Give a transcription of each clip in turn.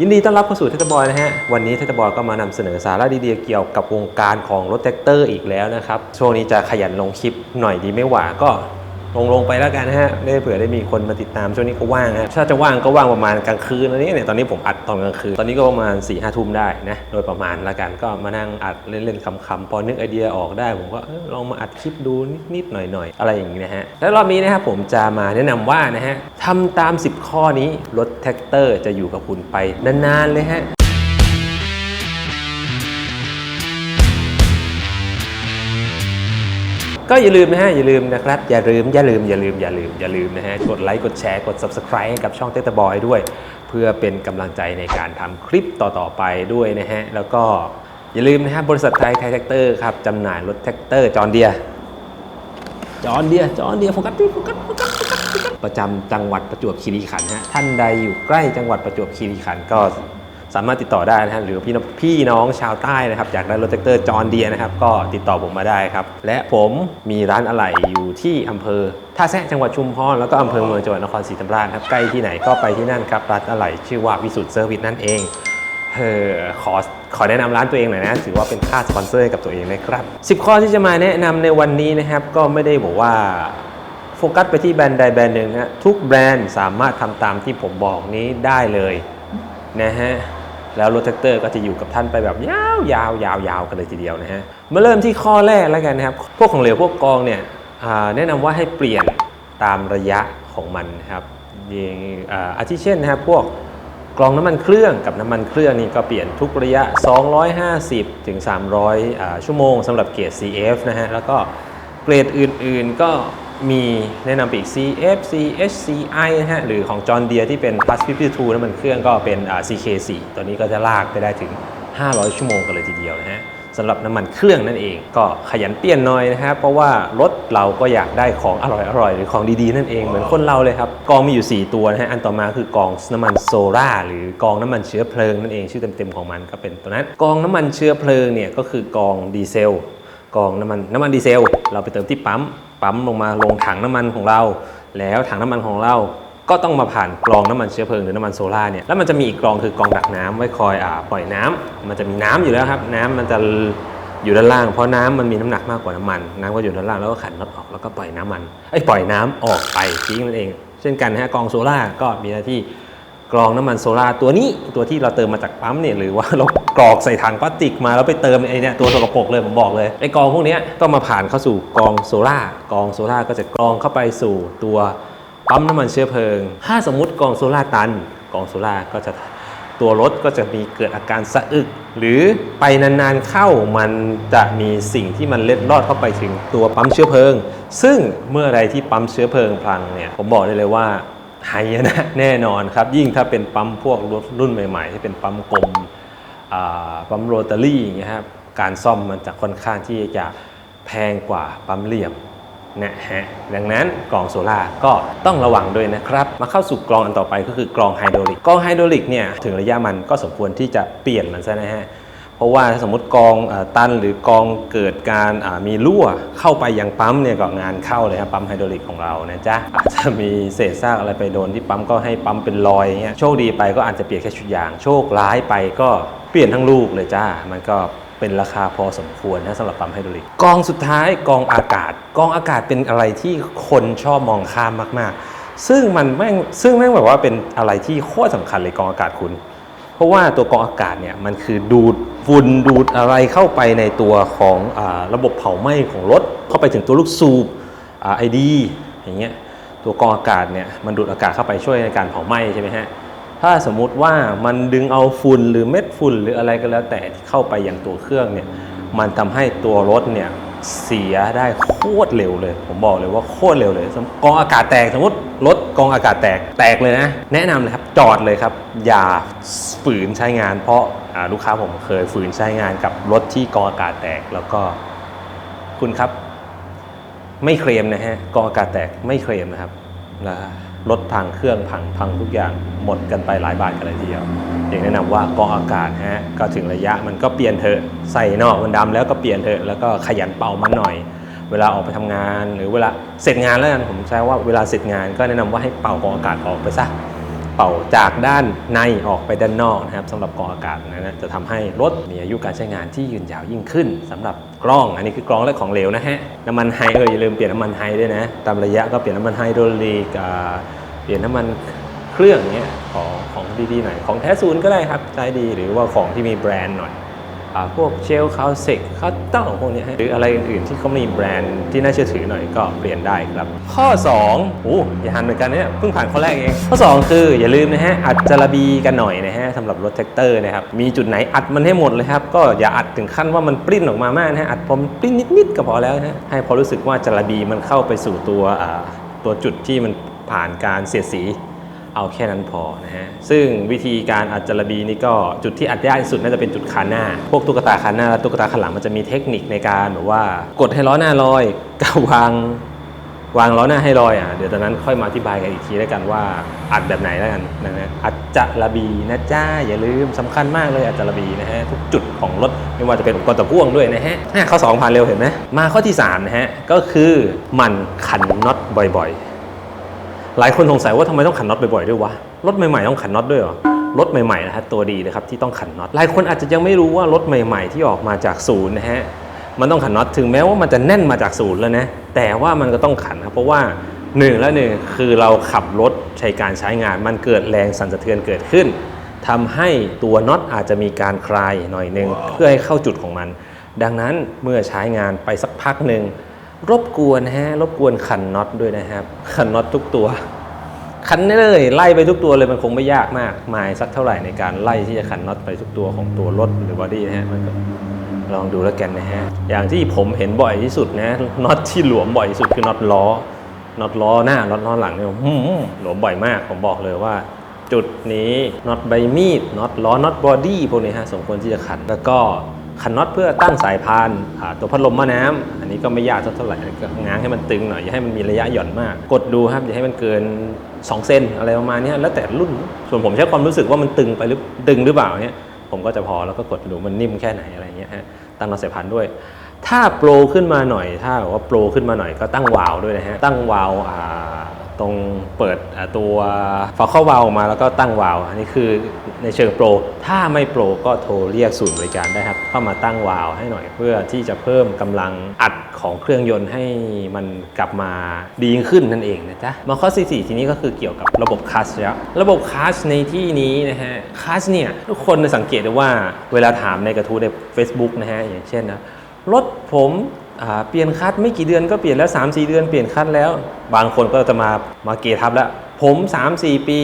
ยินดีต้อนรับเข้าสู่เทตบอยนะฮะ วันนี้เทตบอยก็มานำเสนอสาระดีๆเกี่ยวกับวงการของรถแท็กเตอร์อีกแล้วนะครับ ช่วงนี้จะขยันลงคลิปหน่อยดีไม่หว่าก็ ลงลงๆไปแล้วกันฮะได้เผื่อได้มีคนมาติดตามช่วงนี้ก็ว่างฮะถ้าจะว่างก็ว่างประมาณกลางคืนอันนี้เนี่ยตอนนี้ผมอัดตอนกลางคืนตอนนี้ก็ประมาณ4ี่ห้าทุ่มได้นะโดยประมาณละกันก็มานั่งอัดเล่นๆคำๆพอนึกไอเดียออกได้ ผมก็ลองมาอัดคลิปดูนิดๆหน่อยๆ อะไรอย่างนี้นะฮะแล้วรอบนี้นะครับผมจะมาแนะนำว่านะฮะทำตาม 10 ข้อนี้รถแท็กเตอร์จะอยู่กับคุณไปนานๆเลยฮะ ก็อย่าลืมนะฮะ อย่าลืมนะครับ อย่าลืม อย่าลืม อย่าลืม อย่าลืม อย่าลืมนะฮะ กดไลค์ กดแชร์ กด subscribe ให้กับช่องเต t บอยด้วย เพื่อเป็นกำลังใจในการทำคลิปต่อ ๆ ไปด้วยนะฮะ แล้วก็อย่าลืมนะฮะ บริษัทไทยไทยแท็กเตอร์ครับจำหน่ายรถแท็กเตอร์จอร์เดียจอร์เดียจอร์เดียโฟกัสดิโฟกัสโฟกัสโฟกัสโฟกัสประจำจังหวัดประจวบคีรีขันธ์ฮะ ท่านใดอยู่ใกล้จังหวัดประจวบคีรีขันธ์ก็ สามารถติดต่อได้นะฮะหรือพี่น้องพี่น้องชาวใต้นะครับอยากได้รถแท็กเตอร์จอร์เดียนะครับก็ติดต่อผมมาได้ครับ และผมมีร้านอะไหล่อยู่ที่อำเภอท่าแซะจังหวัดชุมพรแล้วก็อำเภอเมืองจังหวัดนครศรีธรรมราชครับใกล้ที่ไหนก็ไปที่นั่นครับร้านอะไหล่ชื่อว่าวิสุทธ์เซอร์วิสนั่นเองเออขอขอแนะนำร้านตัวเองหน่อยนะ ถือว่าเป็นค่าสปอนเซอร์ให้กับตัวเองนะครับ 10 ข้อที่จะมาแนะนำในวันนี้นะครับ ก็ไม่ได้บอกว่าโฟกัสไปที่แบรนด์ใดแบรนด์หนึ่งนะฮะทุกแบรนด์สามารถทำตามที่ผมบอกนี้ได้เลยนะฮะ แล้วรถแท็กเตอร์ก็จะอยู่กับท่านไปแบบยาวยาวยาวยาวกันเลยทีเดียวนะฮะมาเริ่มที่ข้อแรกแล้วกันนะครับ พวกของเหลวพวกกองเนี่ยแนะนำว่าให้เปลี่ยนตามระยะของมันนะครับอย่างอาทิเช่นนะครับพวกกรองน้ำมันเครื่องกับน้ำมันเครื่องนี่ก็เปลี่ยนทุกระยะ 250 ถึง 300อ่าชั่วโมงสำหรับเกียร์ CF นะฮะ แล้วก็เกรดอื่นๆก็ มีแนะนำไปอีก CF CH CI นะฮะหรือของ John Deere ที่เป็น Plus 52น้ำมันเครื่องก็เป็น CK4 ตัวนี้ก็จะลากไปได้ถึง 500 ชั่วโมงกันเลยทีเดียวนะฮะสำหรับน้ำมันเครื่องนั่นเอง ก็ขยันเปลี่ยนหน่อยนะครับเพราะว่ารถเราก็อยากได้ของอร่อยๆหรือของดีๆ นั่นเองเหมือนคนเราเลยครับ กองมีอยู่ 4 ตัวนะฮะอันต่อมาคือกองน้ำมันโซล่าหรือกองน้ำมันเชื้อเพลิงนั่นเองชื่อเต็มๆของมันก็เป็นตัวนั้นกองน้ำมันเชื้อเพลิงเนี่ยก็คือกองดีเซลกองน้ำมันน้ำมันดีเซล เราไปเติมที่ปั๊ม ปั๊มลงมาลงถังน้ำมันของเรา แล้วถังน้ำมันของเราก็ต้องมาผ่านกรองน้ำมันเชื้อเพลิงหรือน้ำมันโซล่าเนี่ยแล้วมันจะมีอีกกรองคือกรองดักน้ำไว้คอยอ่าปล่อยน้ำมันจะมีน้ำอยู่แล้วครับ น้ำมันจะอยู่ด้านล่าง เพราะน้ำมันมีน้ำหนักมากกว่าน้ำมัน น้ำก็อยู่ด้านล่างแล้วก็ขันน็อตออกแล้วก็ปล่อยน้ำมันไอ้ปล่อยน้ำออกไปทิ้งนั่นเอง เช่นกันนะฮะกรองโซล่าก็มีหน้าที่ กรองน้ำมันโซล่าตัวนี้ตัวที่เราเติมมาจากปั๊มเนี่ยหรือว่าเรากรอกใส่ถังพลาสติกมาแล้วไปเติมไอ้นี่ตัวสกปรกเลยผมบอกเลยไอ้กรองพวกนี้ต้องมาผ่านเข้าสู่กรองโซล่ากรองโซล่าก็จะกรองเข้าไปสู่ตัวปั๊มน้ำมันเชื้อเพลิง ถ้าสมมุติกรองโซล่าตันกรองโซล่าก็จะตัวรถก็จะมีเกิดอาการสะอึก หรือไปนานๆเข้ามันจะมีสิ่งที่มันเล็ดลอดเข้าไปถึงตัวปั๊มเชื้อเพลิง ซึ่งเมื่อไรที่ปั๊มเชื้อเพลิงพลังเนี่ยผมบอกได้เลยว่า หายนะแน่นอนครับ ยิ่งถ้าเป็นปั๊มพวกรถรุ่นใหม่ ๆ ที่เป็นปั๊มกลมปั๊มโรตารี่อย่างเงี้ยครับการซ่อมมันจะค่อนข้างที่จะแพงกว่าปั๊มเหลี่ยมนะฮะดังนั้นกรองโซล่าก็ต้องระวังด้วยนะครับ มาเข้าสู่กรองอันต่อไปก็คือกรองไฮดรอลิกกรองไฮดรอลิกเนี่ยถึงระยะมันก็สมควรที่จะเปลี่ยนมันซะนะฮะ เพราะว่าถ้าสมมติกองอตันหรือกองเกิดการมีรั่วเข้าไปยังปั๊มเนี่ยก็งานเข้าเลยครับปั๊มไฮดรอลิกของเรานะจ๊ะอาจจะมีเศษซากอะไรไปโดนที่ปั๊มก็ให้ปั๊มเป็นรอยอย่างเงี้ยโชคดีไปก็อาจจะเปลี่ยนแค่ชุดยาง โชคร้ายไปก็เปลี่ยนทั้งลูกเลยจ้า มันก็เป็นราคาพอสมควรนะสำหรับปั๊มไฮดรอลิกกองสุดท้ายกองอากาศ กองอากาศเป็นอะไรที่คนชอบมองข้ามมากๆ ซึ่งมันแม่งซึ่งแม่งแบบว่าเป็นอะไรที่โคตรสำคัญเลยกองอากาศคุณ เพราะว่าตัวกรองอากาศเนี่ยมันคือดูดฝุ่นดูดอะไรเข้าไปในตัวของอระบบเผาไหม้ของรถ เข้าไปถึงตัวลูกสูบไอดีอย่างเงี้ยตัวกรองอากาศเนี่ยมันดูดอากาศเข้าไปช่วยในการเผาไหม้ใช่ไหมฮะถ้าสมมุติว่ามันดึงเอาฝุ่นหรือเม็ดฝุ่นหรืออะไรก็แล้วแต่ที่เข้าไปอย่างตัวเครื่องเนี่ยมันทำให้ตัวรถเนี่ย เสียได้โคตรเร็วเลย ผมบอกเลยว่าโคตรเร็วเลยกองอากาศแตกสมมติรถกองอากาศแตกแตกเลยนะ แนะนำเลยครับจอดเลยครับ อย่าฝืนใช้งาน เพราะาลูกค้าผมเคยฝืนใช้งานกับรถที่กองอากาศแตกแล้วก็คุณครับ ไม่เคลมนะฮะกองอากาศแตกไม่เคลมนะครับแล้ว รถพังเครื่องพังพังทุกอย่างหมดกันไปหลายบาทกันเลยทีเดียวอย่างแนะนำว่ากองอากาศฮะก็ถึงระยะมันก็เปลี่ยนเถอะใส่นอกมันดำแล้วก็เปลี่ยนเถอะแล้วก็ขยันเป่ามันหน่อย เวลาออกไปทำงาน หรือเวลาเสร็จงานแล้วกันผมใช้ว่าเวลาเสร็จงานก็แนะนำว่าให้เป่ากองอากาศออกไปซะ เป่าจากด้านในออกไปด้านนอกนะครับสำหรับกรองอากาศนะนะจะทำให้รถมีอายุการใช้งานที่ยืนยาวยิ่งขึ้นสำหรับกล้อง อันนี้คือกล้องและของเหลวนะฮะน้ำมันไฮเอออย่าลืมเปลี่ยนน้ำมันไฮด้วยนะตามระยะก็เปลี่ยนน้ำมันไฮโดรลีกเปลี่ยนน้ำมันเครื่องเนี้ยของของดีๆหน่อยของแท้ศูนย์ก็ได้ครับใช้ดีหรือว่าของที่มีแบรนด์หน่อย พวกเชลคาวเซกคัตเต้าพวกนี้หรืออะไรอื่นๆที่เขามีแบรนด์ที่น่าเชื่อถือหน่อยก็เปลี่ยนได้ครับ ข้อ2โอ้อย่าหันเหมือนกันเนี่ยเพิ่งผ่านข้อแรกเอง ข้อ 2 คืออย่าลืมนะฮะอัดจระบีกันหน่อยนะฮะสำหรับรถแท็กเตอร์นะครับมีจุดไหนอัดมันให้หมดเลยครับก็อย่าอัดถึงขั้นว่ามันปริ้นออกมามากนะฮะอัดพอมปริ้นนิดๆก็พอแล้วนะฮะให้พอรู้สึกว่าจระบีมันเข้าไปสู่ตัวตัวจุดที่มันผ่านการเสียดสี เอาแค่นั้นพอนะฮะ ซึ่งวิธีการอัดจระบีนี่ก็จุดที่อัดยากที่สุดน่าจะเป็นจุดคานหน้า พวกตุ๊กตาคานหน้าและตุ๊กตาขางหลังมันจะมีเทคนิคในการแบบว่ากดให้ล้อหน้าลอยกับวางวางล้อหน้าให้ลอยอะ เดี๋ยวตอนนั้นค่อยมาอธิบายกันอีกทีแล้วกันว่าอัดแบบไหนแล้วกันนะฮะอัดจระบีนะจ้าอย่าลืมสำคัญมากเลยอัดจระบีนะฮะทุกจุดของรถไม่ว่าจะเป็นอุปกรณ์ต่อพ่วงด้วยนะฮะอ่ข้อสองผ่านเร็วเห็นไหมมาข้อที่สามนะฮะก็คือมันขันน็อตบ่อย ๆ หลายคนสงสัยว่าทำไมต้องขันน็อตบ่อยๆด้วยวะ รถใหม่ๆต้องขันน็อตด้วยเหรอ รถใหม่ๆนะฮะตัวดีเลยครับที่ต้องขันน็อต หลายคนอาจจะยังไม่รู้ว่ารถใหม่ ๆ ที่ออกมาจากศูนย์นะฮะ มันต้องขันน็อตถึงแม้ว่ามันจะแน่นมาจากศูนย์แล้วนะ แต่ว่ามันก็ต้องขันครับเพราะว่าหนึ่งและหนึ่งคือเราขับรถใช้การใช้งาน มันเกิดแรงสั่นสะเทือนเกิดขึ้นทำให้ตัวน็อตอาจจะมีการคลายหน่อยหนึ่งเพื่อให้เข้าจุดของมัน ดังนั้นเมื่อใช้งานไปสักพักหนึ่ง รบกวนฮะรบกวนขันน็อตด้วยนะครับ ขันน็อตทุกตัว ขันเลยไล่ไปทุกตัวเลยมันคงไม่ยากมากมายสักเท่าไหร่ในการไล่ที่จะขันน็อตไปทุกตัวของตัวรถหรือบอดี้นะฮะมันก็ลองดูแล้วกันนะฮะอย่างที่ผมเห็นบ่อยที่สุดนะน็อตที่หลวมบ่อยที่สุดคือน็อตล้อน็อตล้อหน้าน็อตล้อหลังเนี่ยหืมหลวมบ่อยมากผมบอกเลยว่า จุดนี้น็อตใบมีดน็อตล้อน็อตบอดี้พวกนี้ฮะสมควรที่จะขันแล้วก็ ขันน็อตเพื่อตั้งสายพานตัวพัดลมม้อน้ำอันนี้ก็ไม่ยากเท่าไหร่ก็ง้างให้มันตึงหน่อยอย่าให้มันมีระยะหย่อนมาก กดดูครับอย่าให้มันเกิน 2 เซนอะไรประมาณนี้แล้วแต่รุ่นส่วนผมใช้ความรู้สึกว่ามันตึงไปหรือตึงหรือเปล่าเนี่ยผมก็จะพอแล้วก็กดดูมันนิ่มแค่ไหนอะไรเงี้ยฮะตั้งน็อตสายพานด้วย ถ้าโปรขึ้นมาหน่อย ถ้าแบบว่าโปรขึ้นมาหน่อยก็ตั้งวาลด้วยนะฮะตั้งวาลอ่า ตรงเปิดตัวฝาเข้าวาลออกมาแล้วก็ตั้งวาลอันนี้คือในเชิงโปร ถ้าไม่โปรก็โทรเรียกศูนย์บริการได้ครับ เข้ามาตั้งวาลให้หน่อยเพื่อที่จะเพิ่มกำลังอัดของเครื่องยนต์ให้มันกลับมาดีขึ้นนั่นเองนะจ๊ะมาข้อที่สี่ทีนี้ก็คือเกี่ยวกับระบบคัสแล้วระบบคัสในที่นี้นะฮะคัสเนี่ยทุกคนสังเกตได้ว่าเวลาถามในกระทู้ใน Facebook นะฮะอย่างเช่นนะรถผม เปลี่ยนคัสไม่กี่เดือนก็เปลี่ยนแล้ว 3-4 เดือนเปลี่ยนคัสแล้ว บางคนก็จะมามาเกทับแล้ว ผม 3-4 ปี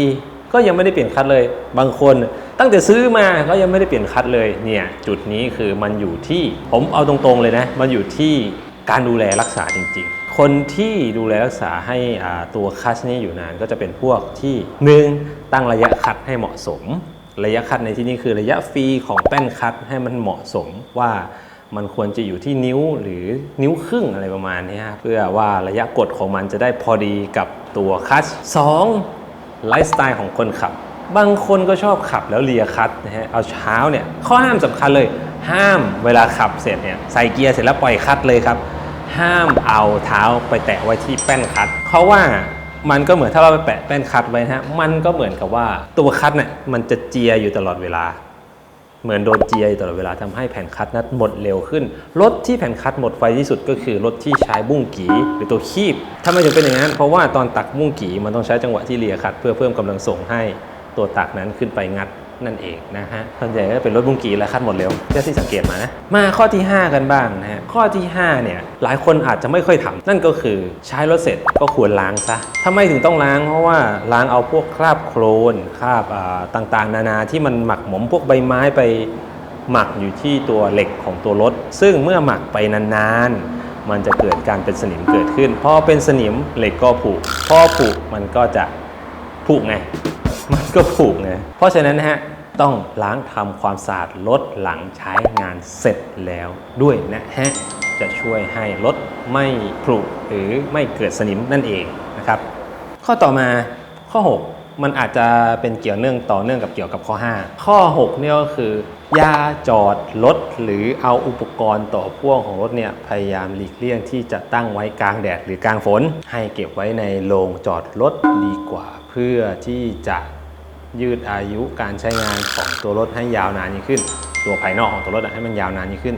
ก็ยังไม่ได้เปลี่ยนคัดเลย บางคนตั้งแต่ซื้อมาก็ยังไม่ได้เปลี่ยนคัดเลยเนี่ยจุดนี้คือมันอยู่ที่ผมเอาตรงๆเลยนะ มันอยู่ที่การดูแลรักษาจริง ๆ คนที่ดูแลรักษาให้ตัวคัดนี้อยู่นานก็จะเป็นพวกที่หนึ่งตั้งระยะคัดให้เหมาะสม ระยะคัดในที่นี้คือระยะฟรีของแป้นคัดให้มันเหมาะสมว่า มันควรจะอยู่ที่นิ้วหรือนิ้วครึ่งอะไรประมาณนี้เพื่อว่าระยะกดของมันจะได้พอดีกับตัวคัสสองไลฟ์สไตล์ของคนขับ บางคนก็ชอบขับแล้วเลียคัดนะฮะเอาเช้าเนี่ยข้อห้ามสำคัญเลยห้ามเวลาขับเสร็จเนี่ยใส่เกียร์เสร็จแล้วปล่อยคัดเลยครับ ห้ามเอาเท้าไปแตะไว้ที่แป้นคัดเพราะว่ามันก็เหมือนถ้าเราไปแปะแป้นคัดไว้นะฮะ มันก็เหมือนกับว่าตัวคัดเนี่ยมันจะเจียอยู่ตลอดเวลา เหมือนโดนเจียตลอดเวลาทำให้แผ่นคัดนั้นหมดเร็วขึ้น รถที่แผ่นคัดหมดไฟที่สุดก็คือรถที่ใช้บุ้งกีหรือตัวคีบทำไมถึงเป็นอย่างนั้น เพราะว่าตอนตักบุ้งกีมันต้องใช้จังหวะที่เลียคัด เพื่อเพิ่มกำลังส่งให้ตัวตักนั้นขึ้นไปงัด นั่นเองนะฮะส่วนใหญ่ก็เป็นรถบุ้งกีและคัดหมดเร็วเท่าที่สังเกตมานะมาข้อที่ 5 กันบ้างนะฮะข้อที่5เนี่ยหลายคนอาจจะไม่ค่อยทำนั่นก็คือใช้รถเสร็จก็ควรล้างซะทำไมถึงต้องล้างเพราะว่าล้างเอาพวกคราบโคลนคราบต่างๆ นานาที่มันหมักหมมพวกใบไม้ไปหมักอยู่ที่ตัวเหล็กของตัวรถ ซึ่งเมื่อหมักไปนานๆ มันจะเกิดการเป็นสนิมเกิดขึ้น พอเป็นสนิมเหล็กก็ผุพอผุมันก็จะผุไง มันก็ผุไง เพราะฉะนั้นนะฮะ ต้องล้างทำความสะอาดรถหลังใช้งานเสร็จแล้วด้วยนะฮะ จะช่วยให้รถไม่ผุหรือไม่เกิดสนิมนั่นเองนะครับ ข้อต่อมาข้อ 6 มันอาจจะเป็นเกี่ยวเนื่องต่อเนื่องกับเกี่ยวกับข้อ 5 ข้อ 6 เนี่ยก็คือ อย่าจอดรถหรือเอาอุปกรณ์ต่อพ่วงของรถเนี่ยพยายามหลีกเลี่ยงที่จะตั้งไว้กลางแดดหรือกลางฝน ให้เก็บไว้ในโรงจอดรถดีกว่า เพื่อที่จะ ยืดอายุการใช้งานของตัวรถให้ยาวนานยิ่งขึ้น ตัวภายนอกของตัวรถอะให้มันยาวนานยิ่งขึ้น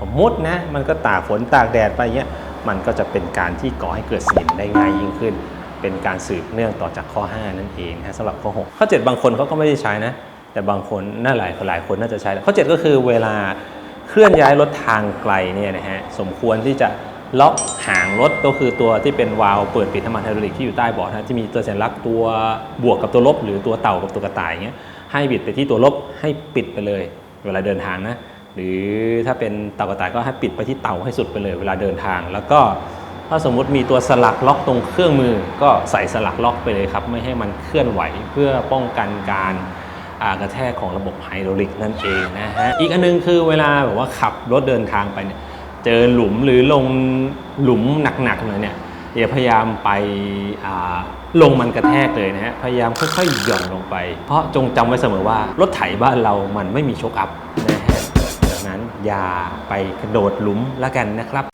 สมมตินะมันก็ตากฝนตากแดดไปเงี้ยมันก็จะเป็นการที่ก่อให้เกิดสนิมได้ง่ายยิ่งขึ้น เป็นการสืบเนื่องต่อจากข้อ 5 นั่นเองนะสำหรับข้อ 6 ข้อ 7 บางคนเขาก็ไม่ได้ใช้นะ แต่บางคนน่าหลายหลายคนน่าจะใช้ข้อ 7 ก็คือเวลาเคลื่อนย้ายรถทางไกลเนี่ยนะฮะสมควรที่จะ ล็อกหางรถก็คือตัวที่เป็นวาล์วเปิดปิดน้ำมันไฮดรอลิกที่อยู่ใต้เบาะนะที่มีตัวสัญลักษณ์ตัวบวกกับตัวลบ หรือตัวเต่ากับตัวกระต่ายอย่างเงี้ยให้บิดไปที่ตัวลบให้ปิดไปเลย เวลาเดินทางนะหรือถ้าเป็นเต่ากระต่ายก็ให้ปิดไปที่เต่าให้สุดไปเลย เวลาเดินทาง แล้วก็ถ้าสมมุติมีตัวสลักล็อกตรงเครื่องมือ ก็ใส่สลักล็อกไปเลยครับไม่ให้มันเคลื่อนไหวเพื่อป้องกันการกระแทกของระบบไฮดรอลิกนั่นเองนะฮะอีกอันนึงคือเวลาแบบว่าขับรถเดินทางไปเนี่ย เจอหลุมหรือลงหลุมหนักๆหน่อยเนี่ยอย่าพยายามไปลงมันกระแทกเลยนะฮะพยายามค่อยๆหย่อนลงไป เพราะจงจำไว้เสมอว่ารถไถบ้านเรามันไม่มีโชคอัพนะฮะดังนั้นอย่าไปกระโดดหลุมละกันนะครับ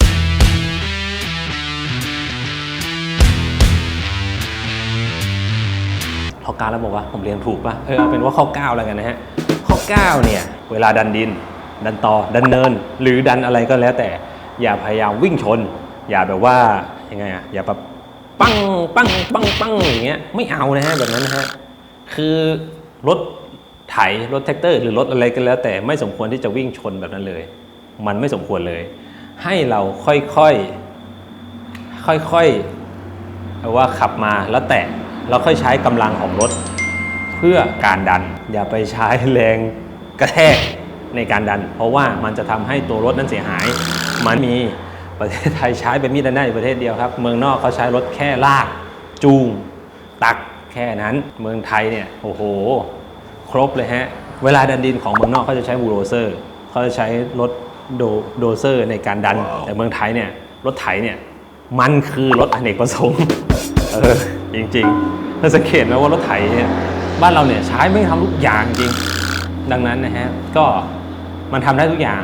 ข้อ9แล้วบอกว่าผมเรียนถูกป่ะเออเอาเป็นว่าข้อ9แล้วกันนะฮะข้อ9เนี่ยเวลาดันดิน ดันต่อดันเนิน หรือดันอะไรก็แล้วแต่ อย่าพยายามวิ่งชน อย่าแบบว่ายังไงอะอย่าแบบปังปังปังปังอย่างเงี้ยไม่เอานะฮะแบบนั้นนะฮะคือรถไถรถแท็กเตอร์ หรือรถอะไรก็แล้ว แต่ไม่สมควรที่จะวิ่งชนแบบนั้นเลย มันไม่สมควรเลย ให้เราค่อยๆค่อยๆเอาว่าขับมาแล้วแตะแล้วค่อยใช้กำลังของรถ เพื่อการดัน อย่าไปใช้แรงกระแทก ในการดัน เพราะว่ามันจะทำให้ตัวรถนั้นเสียหาย มันมีประเทศไทยใช้เป็นมีดดันได้อยู่ประเทศเดียวครับ เมืองนอกเขาใช้รถแค่ลาก จูง ตักแค่นั้น เมืองไทยเนี่ยโอ้โห ครบเลยฮะ เวลาดันดินของเมืองนอกเขาจะใช้บูลโดเซอร์เขาจะใช้รถโดโดเซอร์ในการดันแต่เมืองไทยเนี่ยรถไถเนี่ยมันคือรถอเนกประสงค์เออจริงๆถ้าสังเกตไหมว่ารถไถเนี่ยบ้านเราเนี่ยใช้ไม่ทำทุกอย่างจริง ดังนั้นนะฮะก็ มันทำได้ทุกอย่าง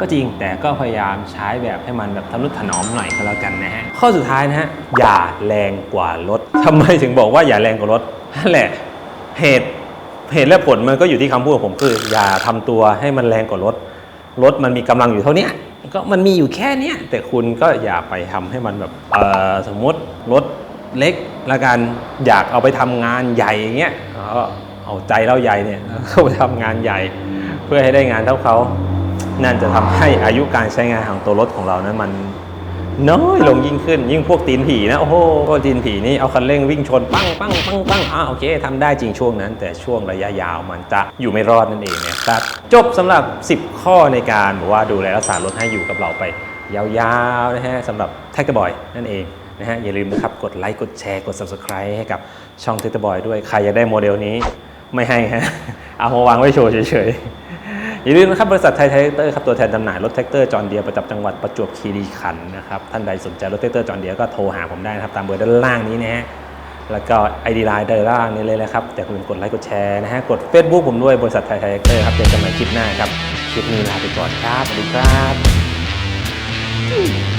ก็จริงแต่ก็พยายามใช้แบบให้มันแบบทำนุถนอมหน่อยก็แล้วกันนะฮะ ข้อสุดท้ายนะฮะ อย่าแรงกว่ารถทำไมถึงบอกว่าอย่าแรงกว่ารถนั่นแหละเหตุเหตุและผลมันก็อยู่ที่คำพูดของผมคือ อย่าทำตัวให้มันแรงกว่ารถรถมันมีกำลังอยู่เท่านี้ก็มันมีอยู่แค่เนี้ยแต่คุณก็อย่าไปทำให้มันแบบเออสมมติรถเล็กละกันอยากเอาไปทำงานใหญ่อย่างเงี้ยก็เอาใจเราใหญ่เนี่ยเข้าไปทำงานใหญ่ เพื่อให้ได้งานเท่าเขา นั่นจะทำให้อายุการใช้งานของตัวรถของเรานั้นมันน้อยลงยิ่งขึ้น ยิ่งพวกตีนผีนะ โอ้โหพวกตีนผีนี่เอาคันเร่งวิ่งชนปั้งปั้งปั้งปั้งอ่าโอเคทำได้จริงช่วงนั้น แต่ช่วงระยะยาวมันจะอยู่ไม่รอดนั่นเองนะครับ จบสำหรับ 10 ข้อในการบอกว่าดูแลรักษารถให้อยู่กับเราไป ยาวๆนะฮะสำหรับแท็กเตอร์บอยนั่นเองนะฮะอย่าลืมนะครับกดไลค์กดแชร์กด subscribe ให้กับช่องแท็กเตอร์บอยด้วยใครอยากได้โมเดลนี้ไม่ให้ฮะเอามาวางไว้โชว์เฉยๆ อย่าลืมนะครับบริษัทไทยแท็กเตอร์ครับตัวแทนจำหน่ายรถแท็กเตอร์จอห์นเดียประจำจังหวัดประจวบคีรีขันธ์นะครับท่านใดสนใจรถแท็กเตอร์จอห์นเดียก็โทรหาผมได้นะครับตามเบอร์ด้านล่างนี้นะฮะแล้วก็ไอดีไลน์ด้านล่างนี้เลยนะครับแต่คุณกดไลค์กดแชร์นะฮะกด Facebook ผมด้วยบริษัทไทยแท็กเตอร์ครับเจอกันใหม่คลิปหน้าครับคลิปนี้ลาไปก่อนครับสวัสดีครับ